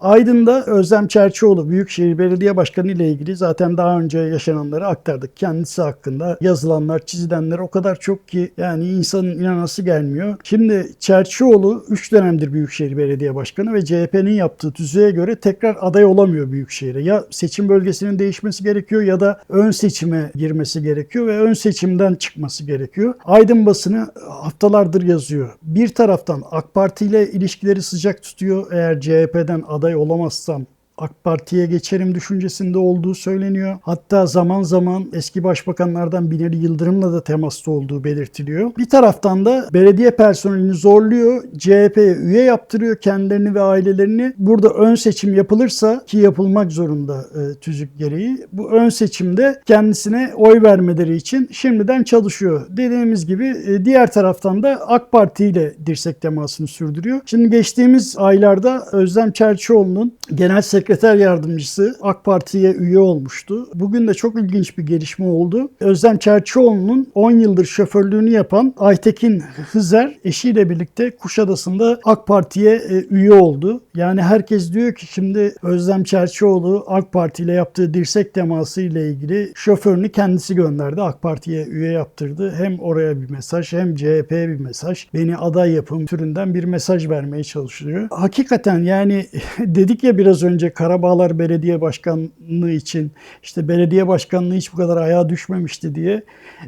Aydın'da Özlem Çerçioğlu Büyükşehir Belediye Başkanı ile ilgili zaten daha önce yaşananları aktardık. Kendisi hakkında yazılanlar, çizilenler o kadar çok ki yani insanın inanası gelmiyor. Şimdi Çerçioğlu 3 dönemdir Büyükşehir Belediye Başkanı ve CHP'nin yaptığı tüzüğe göre tekrar aday olamıyor Büyükşehir'e. Ya seçim bölgesinin değişmesi gerekiyor ya da ön seçime girmesi gerekiyor ve ön seçimden çıkması gerekiyor. Aydın basını haftalardır yazıyor. Bir taraftan AK Parti ile ilişkileri sıcak tutuyor. Eğer CHP'den aday olamazsam AK Parti'ye geçerim düşüncesinde olduğu söyleniyor. Hatta zaman zaman eski başbakanlardan Binali Yıldırım'la da temasta olduğu belirtiliyor. Bir taraftan da belediye personelini zorluyor. CHP'ye üye yaptırıyor kendilerini ve ailelerini. Burada ön seçim yapılırsa ki yapılmak zorunda e, tüzük gereği. Bu ön seçimde kendisine oy vermeleri için şimdiden çalışıyor. Dediğimiz gibi e, diğer taraftan da AK Parti ile dirsek temasını sürdürüyor. Şimdi geçtiğimiz aylarda Özlem Çerçioğlu'nun genel sekreter yardımcısı AK Parti'ye üye olmuştu. Bugün de çok ilginç bir gelişme oldu. Özlem Çerçioğlu'nun 10 yıldır şoförlüğünü yapan Aytekin Hızer eşiyle birlikte Kuşadası'nda AK Parti'ye e, üye oldu. Yani herkes diyor ki şimdi Özlem Çerçioğlu AK Parti ile yaptığı dirsek teması ile ilgili şoförünü kendisi gönderdi. AK Parti'ye üye yaptırdı. Hem oraya bir mesaj hem CHP'ye bir mesaj. Beni aday yapın türünden bir mesaj vermeye çalışıyor. Hakikaten yani dedik ya biraz önce Karabağlar Belediye Başkanlığı için işte belediye başkanlığı hiç bu kadar ayağa düşmemişti diye.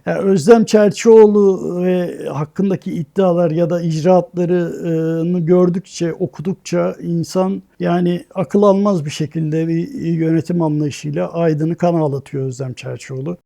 Yani Özlem Çerçioğlu ve hakkındaki iddialar ya da icraatlarını gördükçe, okudukça insan yani akıl almaz bir şekilde bir yönetim anlayışıyla Aydın'ı kan ağlatıyor Özlem Çerçioğlu.